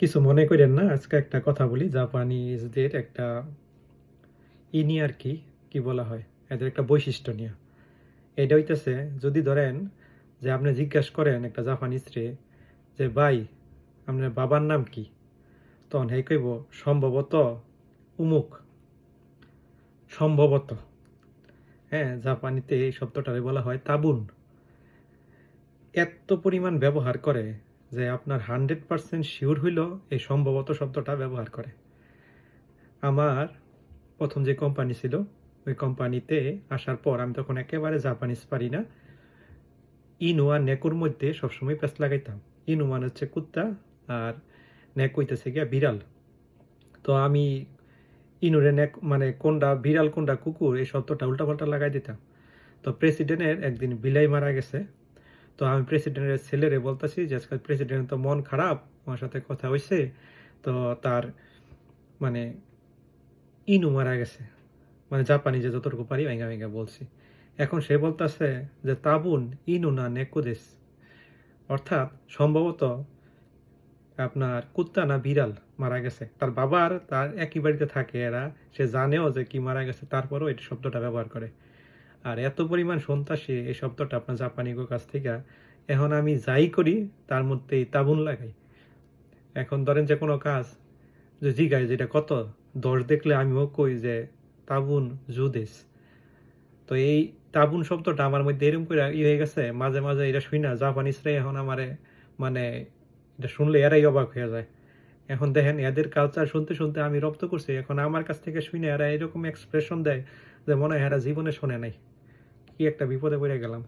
কিছু মনে করেন না? আজকে একটা কথা বলি, জাপানিজদের একটা ই নিয়ে আর কি কি বলা হয়? এদের একটা বৈশিষ্ট্য নিয়ে। এটা হইতেছে, যদি ধরেন যে আপনি জিজ্ঞাসা করেন একটা জাপানিজ রে যে, ভাই, আপনার বাবার নাম কি? তখন হে কইব, সম্ভবত উমুক। সম্ভবত। হ্যাঁ জাপানিতে এই শব্দটারে বলা হয়, তাবুন। এত পরিমাণ ব্যবহার করে যে আপনার হান্ড্রেড পার্সেন্ট শিওর হইল এই সম্ভবত শব্দটা ব্যবহার করে। আমার প্রথম যে কোম্পানি ছিল, ওই কোম্পানিতে আসার পর আমি তখন একেবারে জাপানিজ পারি না। ইনু আর নেকুর মধ্যে সবসময় পেঁচ লাগাইতাম। ইনু মানে হচ্ছে কুত্তা আর নেক হইতেছে গিয়া বিড়াল। তো আমি ইনুরে নেক মানে কোনটা বিড়াল কোনটা কুকুর এই শব্দটা উল্টাপাল্টা লাগাই দিতাম। তো প্রেসিডেন্টের একদিন বিলাই মারা গেছে। তো আমি প্রেসিডেন্টের ছেলেরে বলতেছি যে, আজকাল প্রেসিডেন্ট তো মন খারাপ আমার সাথে কথা হয়েছে তো তার মানে ইনু মারা গেছে। মানে জাপানি যে যতটুকু পারি ভেঙা ভেঙা বলছি। এখন সে বলতেছে যে, তাবুন ইনু না নেকুদেস। অর্থাৎ সম্ভবত আপনার কুত্তা না বিড়াল মারা গেছে। তার বাবার, তার একই বাড়িতে থাকে এরা। সে জানেও যে কি মারা গেছে, তারপরেও এই শব্দটা ব্যবহার করে। আর এত পরিমাণ সন্ত্রাসী এই শব্দটা আপনার জাপানি গো কাছ থেকে, এখন আমি যাই করি, তার মধ্যে তাবুন লাগাই। এখন ধরেন যে কোনো কাজ, যে জিগাই যেটা কত, দশ দেখলে আমিও কই যে তাবুন জুদেশ তো এই তাবুন শব্দটা আমার মধ্যে এরকম করে ই হয়ে গেছে, মাঝে মাঝে এটা শুই না জাপানিসরাই এখন আমারে মানে এটা শুনলে এরাই অবাক হয়ে যায়। এখন দেখেন এদের কালচার শুনতে শুনতে আমি রপ্ত করছি, এখন আমার কাছ থেকে শুনে এরা এরকম এক্সপ্রেশন দেয় যে মনে হয় এরা জীবনে শোনে নাই। কি একটা বিপদে পড়ে গেলাম।